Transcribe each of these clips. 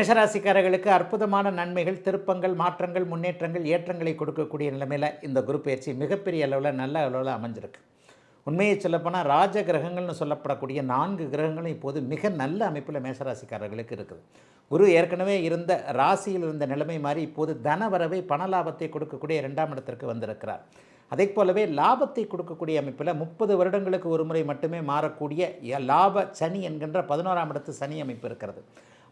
மேஷராசிக்காரர்களுக்கு அற்புதமான நன்மைகள் திருப்பங்கள் மாற்றங்கள் முன்னேற்றங்கள் ஏற்றங்களை கொடுக்கக்கூடிய நிலைமையில் இந்த குரு பயிற்சி மிகப்பெரிய அளவில் நல்ல அளவில் அமைஞ்சிருக்கு. உண்மையை சொல்லப்போனால் ராஜ கிரகங்கள்னு சொல்லப்படக்கூடிய நான்கு கிரகங்களும் இப்போது மிக நல்ல அமைப்பில் மேஷராசிக்காரர்களுக்கு இருக்குது. குரு ஏற்கனவே இருந்த ராசியில் இருந்த நிலைமை மாதிரி இப்போது தனவரவை பண லாபத்தை கொடுக்கக்கூடிய இரண்டாம் இடத்திற்கு வந்திருக்கிறார். அதே போலவே லாபத்தை கொடுக்கக்கூடிய அமைப்பில் முப்பது வருடங்களுக்கு ஒரு முறை மட்டுமே மாறக்கூடிய லாப சனி என்கின்ற பதினோராம் இடத்து சனி அமைப்பு இருக்கிறது.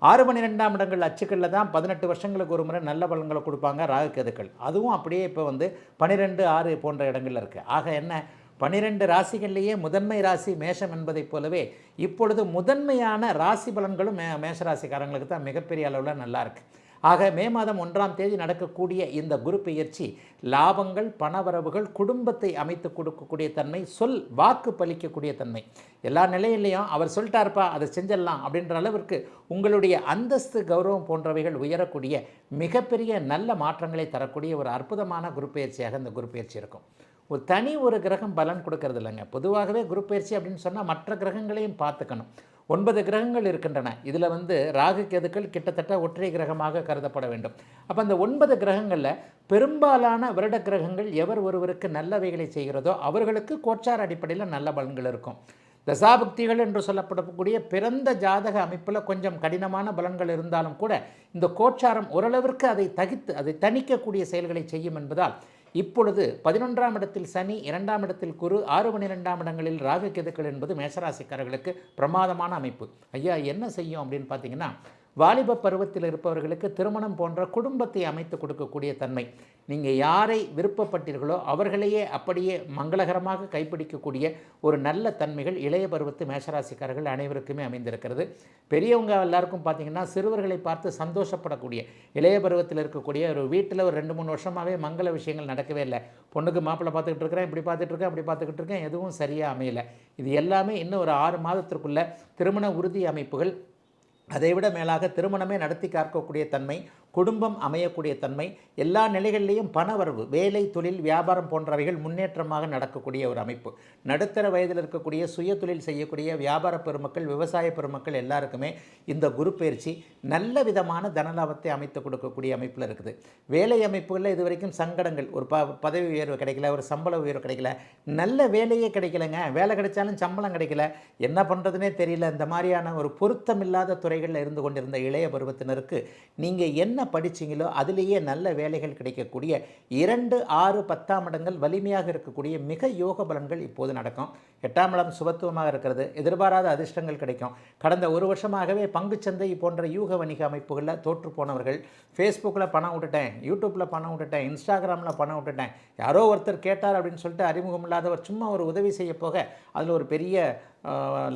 ஆறு பன்னிரெண்டாம் இடங்கள் அச்சுக்களில் தான் பதினெட்டு வருஷங்களுக்கு ஒரு முறை நல்ல பலன்களை கொடுப்பாங்க ராகுக்கதுக்கள் அதுவும் அப்படியே இப்போ வந்து பன்னிரெண்டு ஆறு போன்ற இடங்களில் இருக்குது ஆக என்ன? பன்னிரெண்டு ராசிகள்லேயே முதன்மை ராசி மேஷம் என்பதைப் போலவே இப்பொழுது முதன்மையான ராசி பலன்களும் மே மேஷராசிக்காரங்களுக்கு தான் மிகப்பெரிய அளவில் நல்லாயிருக்கு ஆக மே மாதம் ஒன்றாம் தேதி நடக்கக்கூடிய இந்த குரு பெயர்ச்சி லாபங்கள் பணவரவுகள் குடும்பத்தை அமைத்து கொடுக்கக்கூடிய தன்மை சொல் வாக்கு பலிக்கக்கூடிய தன்மை. எல்லா நிலையிலையும் அவர் சொல்லிட்டாருப்பா அதை செஞ்சிடலாம் அப்படின்ற அளவிற்கு உங்களுடைய அந்தஸ்து கௌரவம் போன்றவைகள் உயரக்கூடிய மிகப்பெரிய நல்ல மாற்றங்களை தரக்கூடிய ஒரு அற்புதமான குரு பெயர்ச்சியாக இந்த குரு பெயர்ச்சி இருக்கும். ஒரு தனி ஒரு கிரகம் பலன் கொடுக்கறது இல்லைங்க. பொதுவாகவே குரு பயிற்சி அப்படின்னு சொன்னால் மற்ற கிரகங்களையும் பார்த்துக்கணும். ஒன்பது கிரகங்கள் இருக்கின்றன. இதில் வந்து ராகு கேதுக்கள் கிட்டத்தட்ட ஒற்றை கிரகமாக கருதப்பட வேண்டும். அப்போ அந்த ஒன்பது கிரகங்களில் பெரும்பாலான வருட கிரகங்கள் எவர் ஒருவருக்கு நல்லவைகளை செய்கிறதோ அவர்களுக்கு கோச்சார அடிப்படையில் நல்ல பலன்கள் இருக்கும். தசாபக்திகள் என்று சொல்லப்படக்கூடிய பிறந்த ஜாதக அமைப்பில் கொஞ்சம் கடினமான பலன்கள் இருந்தாலும் கூட இந்த கோச்சாரம் ஓரளவிற்கு அதை தகித்து அதை தணிக்கக்கூடிய செயல்களை செய்யும் என்பதால் இப்பொழுது பதினொன்றாம் இடத்தில் சனி இரண்டாம் இடத்தில் குரு ஆறு பன்னிரெண்டாம் இடங்களில் ராகு கெதுக்கள் என்பது மேஷராசிக்காரர்களுக்கு பிரமாதமான அமைப்பு. ஐயா என்ன செய்யும் அப்படின்னு பார்த்தீங்கன்னா வாலிப பருவத்தில் இருப்பவர்களுக்கு திருமணம் போன்ற குடும்பத்தை அமைத்து கொடுக்கக்கூடிய தன்மை. நீங்கள் யாரை விருப்பப்பட்டீர்களோ அவர்களையே அப்படியே மங்களகரமாக கைப்பிடிக்கக்கூடிய ஒரு நல்ல தன்மைகள் இளைய பருவத்து மேஷராசிக்காரர்கள் அனைவருக்குமே அமைந்திருக்கிறது. பெரியவங்க எல்லாருக்கும் பார்த்தீங்கன்னா சிறுவர்களை பார்த்து சந்தோஷப்படக்கூடிய இளைய பருவத்தில் இருக்கக்கூடிய ஒரு வீட்டில் ஒரு ரெண்டு மூணு வருஷமாகவே மங்கள விஷயங்கள் நடக்கவே இல்லை. பொண்ணுக்கு மாப்பிள்ளை பார்த்துக்கிட்டு இருக்கிறேன் இப்படி பார்த்துட்டு இருக்கேன் அப்படி பார்த்துக்கிட்டு இருக்கேன் எதுவும் சரியாக அமையலை. இது எல்லாமே இன்னும் ஒரு ஆறு மாதத்திற்குள்ளே திருமண உறுதி அமைப்புகள் அதைவிட மேலாக திருமணமே நடத்தி காக்கக்கூடிய தன்மை குடும்பம் அமையக்கூடிய தன்மை எல்லா நிலைகளிலேயும் பணவரவு வேலை தொழில் வியாபாரம் போன்றவைகள் முன்னேற்றமாக நடக்கக்கூடிய ஒரு அமைப்பு. நடுத்தர வயதில் இருக்கக்கூடிய சுய தொழில் செய்யக்கூடிய வியாபார பெருமக்கள் விவசாய பெருமக்கள் எல்லாருக்குமே இந்த குரு பயிற்சி நல்ல விதமான தனலாபத்தை அமைத்து கொடுக்கக்கூடிய அமைப்பில் இருக்குது. வேலை அமைப்புகளில் இது வரைக்கும் சங்கடங்கள் ஒரு ப பதவி உயர்வு கிடைக்கல ஒரு சம்பள உயர்வு கிடைக்கல நல்ல வேலையே கிடைக்கலங்க. வேலை கிடைச்சாலும் சம்பளம் கிடைக்கல. என்ன பண்ணுறதுனே தெரியல. இந்த மாதிரியான ஒரு பொருத்தமில்லாத துறைகளில் இருந்து கொண்டிருந்த இளைய பருவத்தினருக்கு நீங்கள் என்ன என்ன படிச்சீங்களோ அதிலேயே நல்ல வேலைகள் கிடைக்கக்கூடிய இரண்டு ஆறு பத்தாம் இடங்கள் வலிமையாக இருக்கக்கூடிய மிக யோக பலன்கள் இப்போது நடக்கும். எட்டாம் இடம் சுபத்துவமாக இருக்கிறது. எதிர்பாராத அதிர்ஷ்டங்கள் கிடைக்கும். கடந்த ஒரு வருஷமாகவே பங்குச்சந்தை போன்ற யூக வணிக அமைப்புகளில் தோற்று போனவர்கள் ஃபேஸ்புக்கில் பணம் விட்டுட்டேன் யூடியூப்பில் பணம் விட்டுட்டேன் இன்ஸ்டாகிராமில் பணம் விட்டுட்டேன். யாரோ ஒருத்தர் கேட்டார் அப்படின்னு சொல்லிட்டு அறிமுகம் இல்லாதவர் சும்மா ஒரு உதவி செய்ய போக அதில் ஒரு பெரிய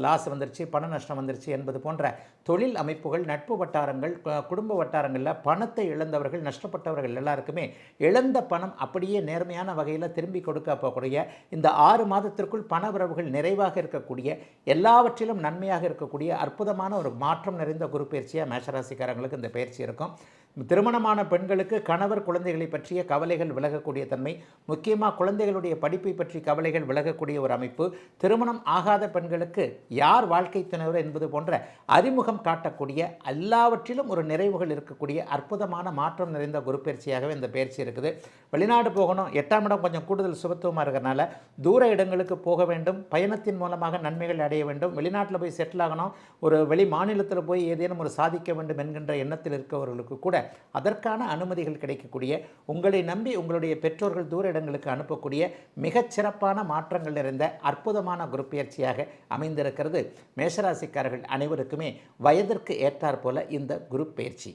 லாஸ் வந்துருச்சு பண நஷ்டம் வந்துருச்சு என்பது போன்ற தொழில் அமைப்புகள் நட்பு வட்டாரங்கள் குடும்ப வட்டாரங்களில் பணத்தை இழந்தவர்கள் நஷ்டப்பட்டவர்கள் எல்லாருக்குமே இழந்த பணம் அப்படியே நேர்மையான வகையில் திரும்பி கொடுக்க போகக்கூடிய இந்த ஆறு மாதத்திற்குள் பண உறவுகள் நிறைவாக இருக்கக்கூடிய எல்லாவற்றிலும் நன்மையாக இருக்கக்கூடிய அற்புதமான ஒரு மாற்றம் நிறைந்த குரு பயிற்சியாக மேஷராசிக்காரங்களுக்கு இந்த பயிற்சி இருக்கும். திருமணமான பெண்களுக்கு கணவர் குழந்தைகளை பற்றிய கவலைகள் விலகக்கூடிய தன்மை முக்கியமாக குழந்தைகளுடைய படிப்பை பற்றி கவலைகள் விலகக்கூடிய ஒரு அமைப்பு திருமணம் ஆகாத பெண்களுக்கு யார் வாழ்க்கை துணைவர் என்பது போன்ற அறிமுகம் காட்டக்கூடிய எல்லாவற்றிலும் ஒரு நிறைவுகள் இருக்கக்கூடிய அற்புதமான மாற்றம் நிறைந்த குரு பயிற்சியாகவே இந்த பயிற்சி இருக்குது. வெளிநாடு போகணும் எட்டாம் இடம் கொஞ்சம் கூடுதல் சுபத்துவமாக இருக்கிறனால தூர இடங்களுக்கு போக வேண்டும் பயணத்தின் மூலமாக நன்மைகள் அடைய வேண்டும் வெளிநாட்டில் போய் செட்டில் ஆகணும் ஒரு வெளி மாநிலத்தில் போய் ஏதேனும் ஒரு சாதிக்க வேண்டும் என்கின்ற எண்ணத்தில் இருக்கவர்களுக்கு கூட அதற்கான அனுமதிகள் கிடைக்கக்கூடிய உங்களை நம்பி உங்களுடைய பெற்றோர்கள் தூர இடங்களுக்கு அனுப்பக்கூடிய மிகச் சிறப்பான மாற்றங்கள் நிறைந்த அற்புதமான குரு பயிற்சியாக அமைந்திருக்கிறது. மேஷராசிக்காரர்கள் அனைவருக்குமே வயதிற்கு ஏற்றாற்போல இந்த குரு பயிற்சி